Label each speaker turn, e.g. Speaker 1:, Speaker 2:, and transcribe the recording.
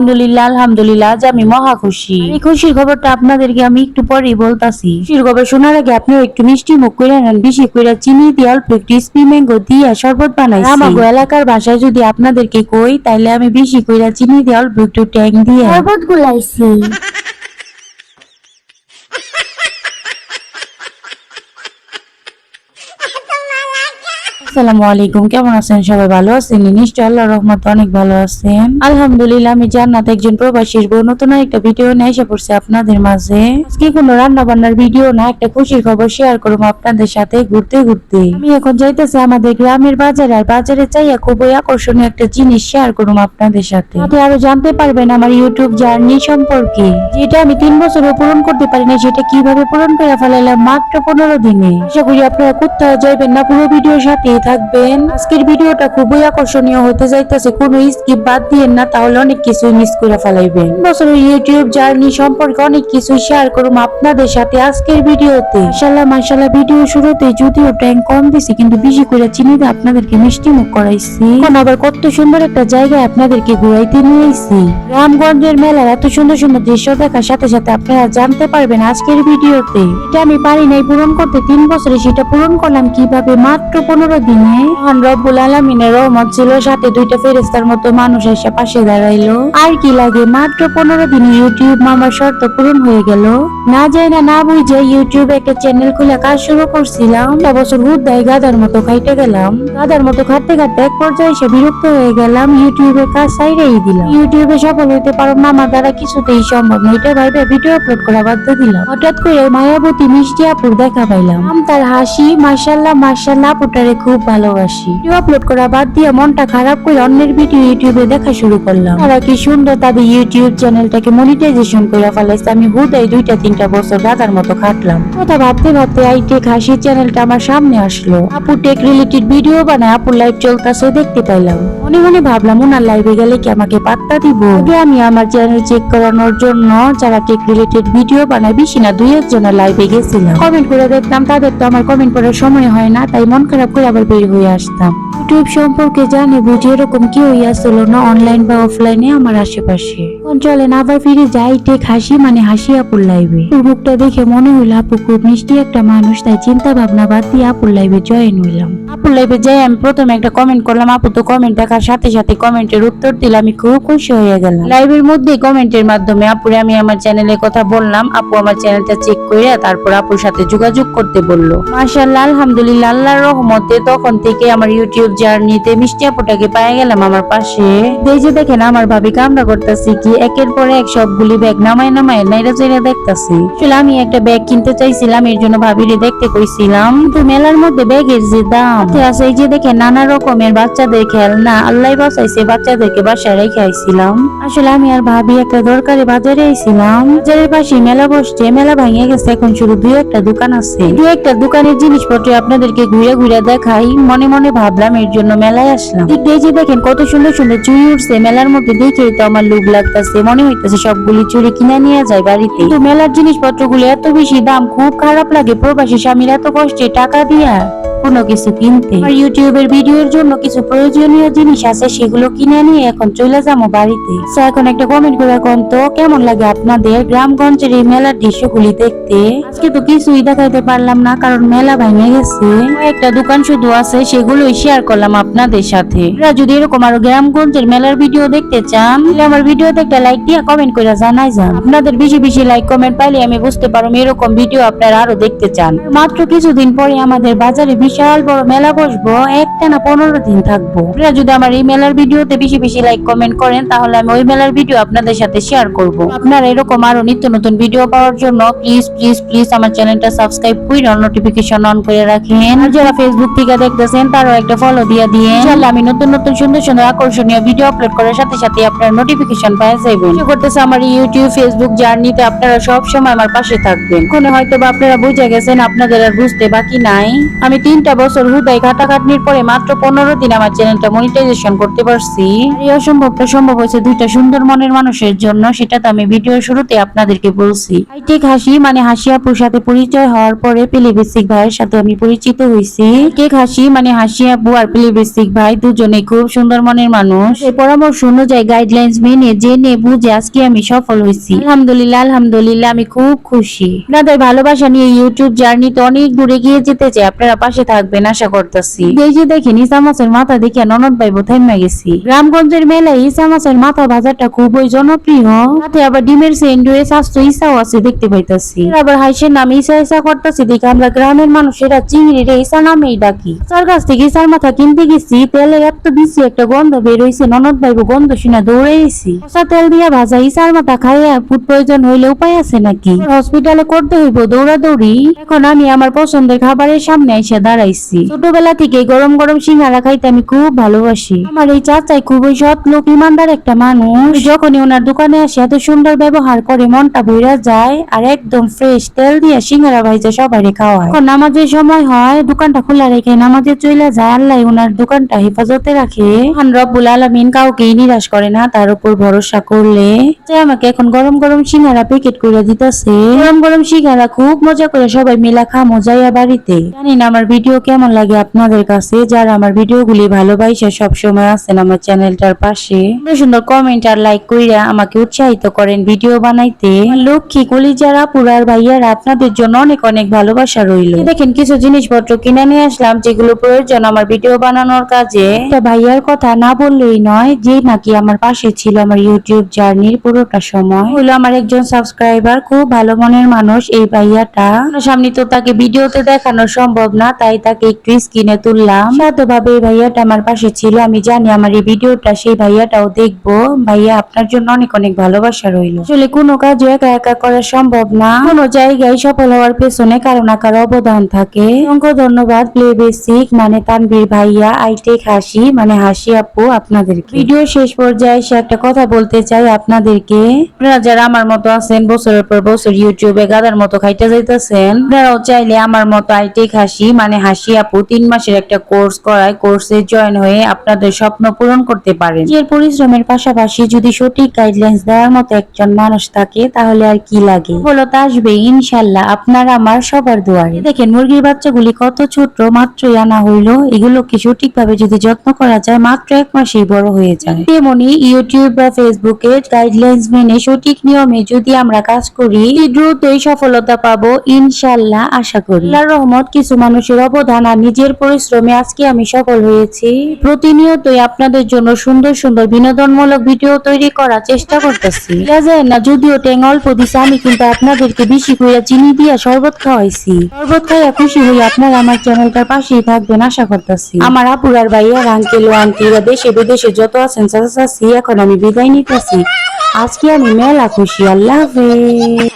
Speaker 1: আলহামদুলিল্লাহ আলহামদুলিল্লাহ আমি মহা খুশি। এই খুশির খবরটা আপনাদেরকে আমি একটু পরেই বলতাছি। খুশির খবর শোনার আগে আপনারা একটু মিষ্টি মুখ করে নেন বেশি করে চিনি দিয়ে অল্প একটু স্পি ম্যাঙ্গো দিয়ে শরবত বানাই আমার এলাকার ভাষায় যদি আপনাদেরকে কই তাইলে আমি বেশি করে চিনি দিয়ে অল্প একটু ট্যাং দিয়ে
Speaker 2: শরবত গুলাইছি।
Speaker 1: আসসালামু আলাইকুম। কেমন আছেন সবাই? ভালো আছেন? নিশ্চয় আল্লাহ রহমত অনেক ভালো আছেন। আলহামদুলিল্লাহ, আমি জান্নাত একজন প্রবাসীর বউ নতুন একটা ভিডিও নিয়ে এসে আপনাদের মাঝে। আজকে কোনো রান্না বান্নার ভিডিও না, একটা খুশির খবর শেয়ার করব আপনাদের সাথে ঘুরতে ঘুরতে। আমি এখন যাইতেছি আমাদের গ্রামের বাজারে, আর বাজারে চাইয়া খুবই আকর্ষণীয় একটা জিনিস শেয়ার করব আপনাদের সাথে। আপনি আরও জানতে পারবেন আমার ইউটিউব জার্নি সম্পর্কে। যেটা আমি তিন বছরও পূরণ করতে পারি না সেটা কীভাবে পূরণ করে ফেলাইলাম মাত্র পনেরো দিনে। আশা করি আপনারা কোথাও যাইবেন না, পুরো ভিডিওর সাথেই থাকবেন। আজকের ভিডিওটা খুবই আকর্ষণীয় হতে যাইতেছে, কোনো স্কিপ বাদ দিয়েন না, তাহলে অনেক কিছু মিস করে ফেলাইবেন। বছরের ইউটিউব জার্নি সম্পর্কে অনেক কিছু শেয়ার করুম আপনাদের সাথে আজকের ভিডিওতে। মাশাল্লাহ মাশাল্লাহ ভিডিও শুরুতে যদিও ট্যাঙ্ক কম দিছি, কিন্তু বেশি করে চিনি দিয়ে আপনাদেরকে মিষ্টি মুখ করাইছি। এখন আবার কত সুন্দর একটা জায়গায় আপনাদেরকে ঘুরাইতে নিয়ে আইছি। রামগঞ্জের মেলার এত সুন্দর সুন্দর দৃশ্য দেখার সাথে সাথে আপনারা জানতে পারবেন আজকের ভিডিওতে। এটা আমি পারি নাই পূরণ করতে, তিন বছরে সেটা পূরণ করলাম কীভাবে মাত্র পনেরো দিনে? রব্বুল আলমিনের রহমত ছিল সাথে দুইটা ফেরেস্তার মতো মানুষ এসে পাশে দাঁড়াইলো। আর কি লাগে, মাত্র পনেরো দিনে ইউটিউব মামার শর্ত পূরণ হয়ে গেল। না যাই না না বুঝে ইউটিউবে একটা চ্যানেল খুলে কাজ শুরু করছিলাম। একটা বছর হুদ দেয় গাদার মতো খাইতে গেলাম। গাদার মতো খাটতে খাটতে এক পর্যায়ে এসে বিরক্ত হয়ে গেলাম। ইউটিউবের কাজ সাইডেই দিলাম। ইউটিউবে সফল হইতে পারো না দ্বারা কিছুতেই সম্ভব না। এটা ভাইবে ভিডিও আপলোড করা বাধ্য দিলাম। হঠাৎ করে মায়াবতী মিষ্টি আপুর দেখা পাইলাম। তার হাসি মার্শাল্লাহ মার্শাল্লাহ আপুটারে খুব ভালোবাসি। ভিডিও আপলোড করা বাদ দিয়ে মনটা খারাপ করে অন্যের ভিডিও ইউটিউবে দেখা শুরু করলাম। তারা কি সুন্দর তাদের ইউটিউব চ্যানেলটাকে মনিটাইজেশন করে ফেলাইছে আমি হুদাই দুইটা তিনটা বছর দাদার মতো খাটলাম। কথা ভাবতে ভাবতে আইটেক হাসির চ্যানেলটা আমার সামনে আসলো। আপু টেক রিলেটেড ভিডিও বানায়, আপুর লাইভ চলতেছে, দেখতে পাইলাম। মনে মনে ভাবলাম ওনার লাইভে গেলে কি আমাকে পাত্তা দিব? আগে আমি আমার চ্যানেল চেক করানোর জন্য যারা টেক রিলেটেড ভিডিও বানায় বেশি না দুই একজনের লাইভে গেছিলাম। কমেন্ট করে দেখলাম তাদের তো আমার কমেন্ট করার সময় হয় না, তাই মন খারাপ করে আবার বের হয়ে আসতাম। ইউটিউব সম্পর্কে বুঝি এরকম কি হইয়াছিল না অনলাইন বা অফলাইনে আমার আশেপাশে। চলেন আবার ফিরে যাই টেক হাসি মানে হাসি আপুর লাইভে মুখটা দেখে মনে হইল আপু খুব মিষ্টি একটা মানুষ, তাই চিন্তা ভাবনা বাদ দিয়ে আপুর লাইভে জয়েন হইলাম। আপুর লাইভে যাই, আমি প্রথমে একটা কমেন্ট করলাম, আপু তো কমেন্ট সাথে সাথে কমেন্টের উত্তর দিলাম আমি খুব খুশি হয়ে গেলাম। লাইভের মধ্যে কমেন্টের মাধ্যমে আপুরে আমি আমার চ্যানেলের কথা বললাম। আপু আমার চ্যানেলটা চেক করে তারপর আপুর সাথে যোগাযোগ করতে বলল। মাশাআল্লাহ, আলহামদুলিল্লাহ, আল্লাহর রহমতে তখন থেকে আমার ইউটিউব জার্নিতে মিষ্টি আপুটাকে পেয়ে গেলাম আমার পাশে। এই যে দেখেন, আমার ভাবি কামড়া করতেছি কি, একের পর এক সবগুলি ব্যাগ নামায় নামায় নাইরা চাইরা দেখতাছি। আসলে আমি একটা ব্যাগ কিনতে চাইছিলাম, এর জন্য ভাবিরে দেখতে কইছিলাম। কিন্তু মেলার মধ্যে ব্যাগের যে দাম, আছে এই যে দেখে নানা রকমের বাচ্চাদের খেলনা আল্লাহ বাঁচাইছে, বাচ্চাদেরকে বাসায় রেখে আইছিলাম। আসলে আমি আর ভাবি একটা দরকারি বাজারে আইছিলাম। বাজারের পাশে মেলা বসছে, মেলা ভাঙিয়ে গেছে, এখন শুধু দুই একটা দোকান আছে। দুই একটা দোকানের জিনিসপত্র আপনাদেরকে ঘুরে ঘুরে দেখাই, মনে মনে ভাবলাম এর জন্য মেলায় আসলাম। যে দেখেন কত সুন্দর সুন্দর চুড়ি উঠছে, মেলার মধ্যে দেখেই তো আমার লোভ লাগতেছে, মনে হইতেছে সবগুলি চুড়ি কিনে নিয়ে যায় বাড়িতে। মেলার জিনিসপত্রগুলো এত বেশি দাম, খুব খারাপ লাগে, প্রবাসী স্বামীর এত কষ্টে টাকা দিয়া। কোনো কিছু কিনতে। আর ইউটিউবের ভিডিওর জন্য কিছু প্রয়োজনীয় জিনিস আছে সেগুলো কিনে নিয়ে এখন চলে যাব বাড়িতে। So, এখন একটা কমেন্ট করে এখন তো কেমন লাগে আপনাদের গ্রামগঞ্জের এই মেলার দৃশ্যগুলি দেখতে? আজকে তো কিছুই দেখাইতে পারলাম না কারণ মেলা ভেঙে গেছে। একটা দোকান শুধু আছে সেগুলোই শেয়ার করলাম আপনাদের সাথে। আপনারা যদি এরকম আরও গ্রামগঞ্জের মেলার ভিডিও দেখতে চান তাহলে আমার ভিডিওতে একটা লাইক দিয়ে কমেন্ট করে জানাই যান। আপনাদের বেশি বেশি লাইক কমেন্ট পাইলে আমি বুঝতে পারব এরকম ভিডিও আপনারা আরও দেখতে চান। মাত্র কিছুদিন পরে আমাদের বাজারে বিশাল বড় মেলা বসবো একটা না পনেরো দিন থাকব। আপনারা যদি আমার এই মেলার ভিডিওতে বেশি বেশি লাইক কমেন্ট করেন, তাহলে আমি ওই মেলার ভিডিও আপনাদের সাথে শেয়ার করব। আপনারা এরকম আরও নিত্য নতুন ভিডিও পাওয়ার জন্য প্লিজ প্লিজ প্লিজ আমার চ্যানেলটা সাবস্ক্রাইব করে নোটিফিকেশন অন করে রাখেন। আর যারা ফেসবুক থেকে দেখতেছেন, তারও একটা ফলো দিয়ে দিয়ে ইনশাআল্লাহ আমি নতুন নতুন সুন্দর সুন্দর আকর্ষণীয় ভিডিও আপলোড করার সাথে সাথে আপনার নোটিফিকেশন পেয়ে যাবেন করতেছে আমার ইউটিউব ফেসবুক জার্নিতে আপনারা সব সময় আমার পাশে থাকবেন। কোনো হয়তো বা আপনারা বুঝে গেছেন, আপনাদের আর বুঝতে বাকি নাই। আমি তিন তিনটা বছর হুদাই খাটাখাটনির পরে মাত্র পনেরো দিন আমার চ্যানেলটা মনিটাইজেশন করতে পারছি। এই অসম্ভবটা সম্ভব হয়েছে দুইটা সুন্দর মনের মানুষের জন্য সেটা তো আমি ভিডিও শুরুতে আপনাদেরকে বলছি। ঠিক হাসি মানে হাসি আপুর সাথে পরিচয় হওয়ার পরে পিলিবেসিক ভাইয়ের সাথে আমি পরিচিত হয়েছি। কেক হাসি মানে হাসি আপু আর পিলিবেসিক ভাই দুজনে খুব সুন্দর মনের মানুষ। এই পরামর্শ অনুযায়ী গাইডলাইন্স মেনে জেনে বুঝে আজকে আমি সফল হয়েছি। আলহামদুলিল্লাহ আলহামদুলিল্লাহ, আমি খুব খুশি। আপনাদের ভালোবাসা নিয়ে ইউটিউব জার্নিতে অনেক দূরে গিয়ে যেতে চাই। আপনারা পাশে থাকবেন আশা করতেছি। এই যে দেখেন ইসামাসের মাথা দেখে ননদ ভাই থেমে গেছি। গ্রামগঞ্জের মেলায় ইসামাসের মাথা বাজারটা খুবই জনপ্রিয়। সাথে আবার ডিমের সেন্ডুয়ে স্বাস্থ্য ইসাও আছে দেখতে পাইতাছি। আবার হাইসের নাম ইসা ইসা করতেছি, দেখে আমরা গ্রামের মানুষেরা চিংড়ি রে ইসা নামেই ডাকি। তার কাছ থেকে ইসার মাথা কিনতে গেছি তেলের এত বেশি একটা গন্ধ বের হইছে, ননদ ভাই গন্ধ শুনে দৌড়ে গেছি কষা তেল দিয়া ভাজা ইসার মাথা খাইয়া ফুড প্রয়োজন হইলে উপায় আছে নাকি? হসপিটালে করতে হইব দৌড়াদৌড়ি। এখন আমি আমার পছন্দের খাবারের সামনে এসে দাঁড়াইছি ছোটবেলা থেকে গরম গরম সিঙ্গারা খাইতে আমি খুব ভালোবাসি। আমার এই চাচাই খুবই সৎ লোক, ইমানদার একটা মানুষ। যখনই ওনার দোকানে আসে, এত সুন্দর ব্যবহার করে মনটা ভইরা যায় আর একদম ফ্রেশ তেল দিয়ে সিঙ্গারা ভাইজা সবাই খাওয়ায়। এখন নামাজের সময় হয়, দোকানটা খোলা রেখে নামাজে চলে যায়, আল্লাহ ওনার দোকানটা হেফাজতে রাখে। রব্বুল আলামিন কাউকেই নিরাশ করে না, তার উপর ভরসা করলে। যে আমাকে এখন গরম গরম সিঙ্গারা প্যাকেট করে দিতেছে। গরম গরম সিঙ্গারা খুব মজা করে সবাই মিলা খা মজাইয়া বাড়িতে। জানি না আমার ভিডিও কেমন লাগে আপনাদের কাছে? যারা আমার ভিডিও গুলি ভালোবাসে সব সময় আছেন আমার চ্যানেলটার পাশে। সুন্দর কমেন্ট আর লাইক কইরা আমাকে উৎসাহিত করেন ভিডিও বানাইতে। লক্ষ্মী কলিজারা পুরার ভাইয়ারা আপনাদের জন্য অনেক অনেক ভালোবাসা রইল। দেখেন, কিছু জিনিসপত্র কিনে নিয়ে আসলাম, যেগুলো প্রয়োজন আমার ভিডিও বানানোর কাজে। ভাইয়ার কথা না বললেই নয়, যে নাকি আমার পাশে ছিল আমার ইউটিউব জার্নির পুরোটা সময়। হলো আমার একজন সাবস্ক্রাইবার খুব ভালো মনের মানুষ এই ভাইয়াটা। সামনে তো তাকে ভিডিওতে দেখানো সম্ভব না, তাই তাকে একটু স্ক্রিনে তুললাম। সাধুভাবে এই ভাইয়াটা আমার পাশে ছিল। আমি জানি আমার এই ভিডিওটা, সেই ভাইয়াটাও দেখব। ভাইয়া আপনার জন্য অনেক অনেক ভালোবাসা রইল। আসলে কোনো কাজও একা একা করা সম্ভব না। কোনো জায়গায় সফল হওয়ার পেছনে কারও না কারও অবদান থাকে। অসংখ্য ধন্যবাদ, প্লে বেসিক মানে তানবীর ভাইয়া। আইটেক হাসি মানে হাসি আপু, আপনাদেরকে। ভিডিও শেষ পর্যায়ে এসে একটা কথা বলতে চাই আপনাদেরকে। আপনারা যারা আমার মতো আছেন, বছরের পর বছর ইউটিউবে গাদার মতো খাইতে যাইতেছেন, আপনারাও চাইলে আমার মতো আইটেক হাসি মানে হাসি আপু তিন মাসের একটা কোর্স করায় কোর্সে জয়েন হয়ে আপনাদের স্বপ্ন পূরণ করতে পারেন। নিজের পরিশ্রমের পাশাপাশি যদি সঠিক গাইডলাইন্স দেওয়ার মতো একজন মানুষ থাকে, তাহলে আর কি লাগে? সফলতা আসবে ইনশাল্লাহ। আপনার আমার সবার দুয়ারে দেখেন, মুরগির বাচ্চাগুলি কত ছোট, মাত্রই আনা হইল। এগুলোকে সঠিকভাবে যদি যত্ন করা যায়, মাত্র এক মাসেই বড় হয়ে যায়। তেমনি ইউটিউব বা ফেসবুকে গাইডলাইন্স মেনে সঠিক নিয়মে যদি আমরা কাজ করি দ্রুতই সফলতা পাবো, ইনশাল্লাহ, আশা করি। আল্লাহর রহমত, কিছু মানুষের অবদান নিজের পরিশ্রমে আজকে আমি সফল হয়েছি। প্রতিনিয়তই আপনাদের জন্য সুন্দর সুন্দর বিনোদনমূলক ভিডিও তৈরি করার চেষ্টা করতেছি। যায় না, যদিও ট্যাং অল্প দিছে, আমি কিন্তু আপনাদেরকে বেশি কইরা চিনি দিয়া শরবত খাওয়াইছি। শরবত খাইয়া খুশি হই আপনারা আমার চ্যানেলটার পাশেই থাকবেন, আশা করতেছি। আমার আপুরার ভাইয়ার আঙ্কেল ও আন্টিরা দেশে বিদেশে যত আছেন, চাচা চাচি, এখন আমি বিদায় নিতেছি। আজকে আমি মেলা খুশি, আল্লাহ হাফেজ।